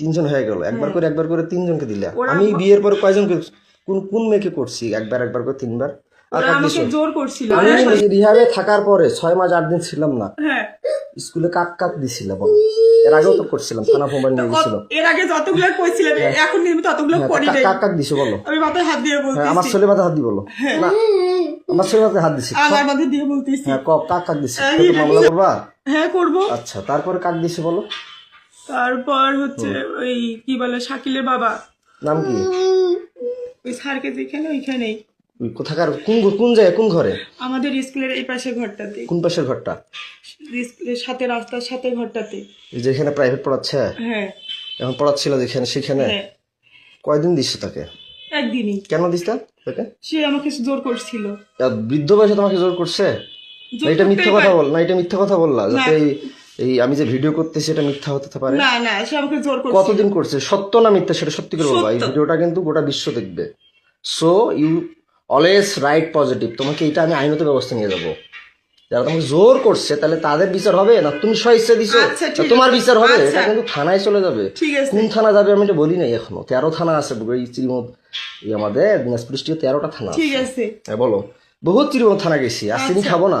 তিনজন হয়ে গেল। একবার করে একবার করে তিনজনকে দিলে। আমি বিয়ের পর কয়জনকে কোন কোন মেয়েকে করছি? একবার একবার করে তিনবার? আমি রিহাবে থাকার পরে ছয় মাস আট দিন ছিলাম না। হ্যাঁ। স্কুলে কাক কাক দিছিল বলো। এর আগেও তো করছিলাম থানা মোবাইল নিয়ে গেছিল এর আগে যতগুলো এখন ততগুলো হ্যাঁ, করি নাই। কাক কাক দিছো বলো। আমি মাথায় হাত দিয়ে হ্যাঁ আমার ছেলে মাথা হাত বলো। না আমার ছেলে মাথায় হাত দিছি। আমার মাথায় দিয়ে বলতেছি। হ্যাঁ কাক কাক দিছি। মামলা করবা? হ্যাঁ করব। আচ্ছা তারপরে কাক দিছে বলো? তারপর হচ্ছে ওই কি বলে শাকিলের বাবা। নাম কি? ওই স্যারকে যেখানে ওইখানেই। কোথাকার কোন কোন জায়গায় কোন ঘরে? আমাদের স্কুলের এই পাশে ঘরটাতে কোন পাশের ঘরটা? স্কুলের সাথে রাস্তার সাথে ঘরটাতে। যেখানে প্রাইভেট পড়াচ্ছে? হ্যাঁ। এখন পড়াচ্ছিল যেখানে সেখানে? হ্যাঁ। কয়দিন দিচ্ছে তাকে? একদিনই। কেন দিস তাকে? সে আমাকে জোর করছিল। বৃদ্ধ বয়সে তোমাকে জোর করছে? না এটা মিথ্যা কথা। বল না এটা মিথ্যা কথা বললা যাতে এই আমি যে ভিডিও করতেছি এটা মিথ্যা হতে পারে। না না সে আমাকে জোর করছিল কতদিন করছে? সত্য না মিথ্যা সেটা সত্যি করে বলবা। এই ভিডিওটা কিন্তু গোটা বিশ্ব দেখবে। So you always right positive তোমাকে এটা আমি আইনত ব্যবস্থা নিয়ে যাব। যারা তোমাকে জোর করছে তাহলে তাদের বিচার হবে? না তুমি স্বেচ্ছা দিছো? আচ্ছা, তোমার বিচার হবে? আচ্ছা। এটা কিন্তু থানায় চলে যাবে। ঠিক আছে। কোন থানা যাবে আমি এটা বলি নাই এখনও। তেরো থানা আছে এই চিরিমত আমাদের দিনাজপুর ডিস্ট্রিক্টে তেরোটা থানা আছে ঠিক আছে। হ্যাঁ বলো। বহুত চিরিমত থানা গেছি। আর চিনি খাব না।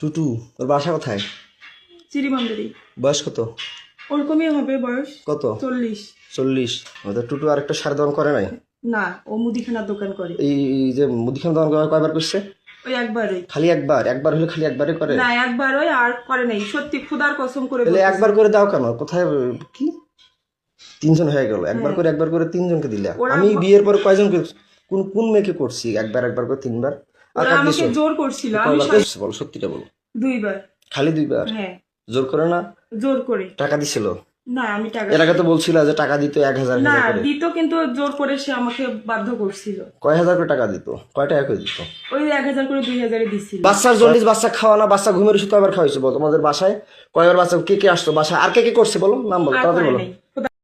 টুটু ওর বাসা কোথায়? চিরিমান্দারি বয়স কত? ওরকমই হবে বয়স। কত? চল্লিশ। চল্লিশ। ওদের টুটু আর একটা সার দোকান করে নাই? না ও মুদিখানার দোকান করে। এই যে মুদিখানা দোকান কয়- কয়বার করছে? ওই একবারই খালি একবার? একবার হলে খালি একবারই করে? না একবার ওই আর করে নাই। সত্যি খুদার কসম করে তাহলে একবার করে দাও কেন? কোথায় কি? তিনজন হয়ে গেল। একবার করে একবার করে তিনজনকে দিলে। হ্যাঁ। আমি বিয়ের পর কয়জনকে কোন কোন মেয়েকে করছি? একবার একবার করে তিনবার? ওরা আমাকে জোর করছিল আমি সব- বলো সত্যিটা বলো। দুইবার। খালি দুইবার? হ্যাঁ। জোর করে না? জোর করে। টাকা দিছিল? না আমি টাকা এর আগে তো বলছিল যে টাকা দিত এক হাজার না হাজার করে। দিত কিন্তু জোর করে সে আমাকে বাধ্য করছিল। কয় হাজার করে টাকা দিত? কয় টাকা করে দিত? ওই এক হাজার করে দুই হাজারে দিছিল। বাচ্চার জন্ডিস বাচ্চা খাওয়া না বাচ্চা ঘুমের ওষুধ কয়বার খাওয়াইছো বলো? তোমাদের বাসায় কয়বার বাচ্চা কে কে আসতো? বাসায় আর কে কে করছে বলো? নাম বলো আর তাড়াতাড়ি করে বলো। নাই।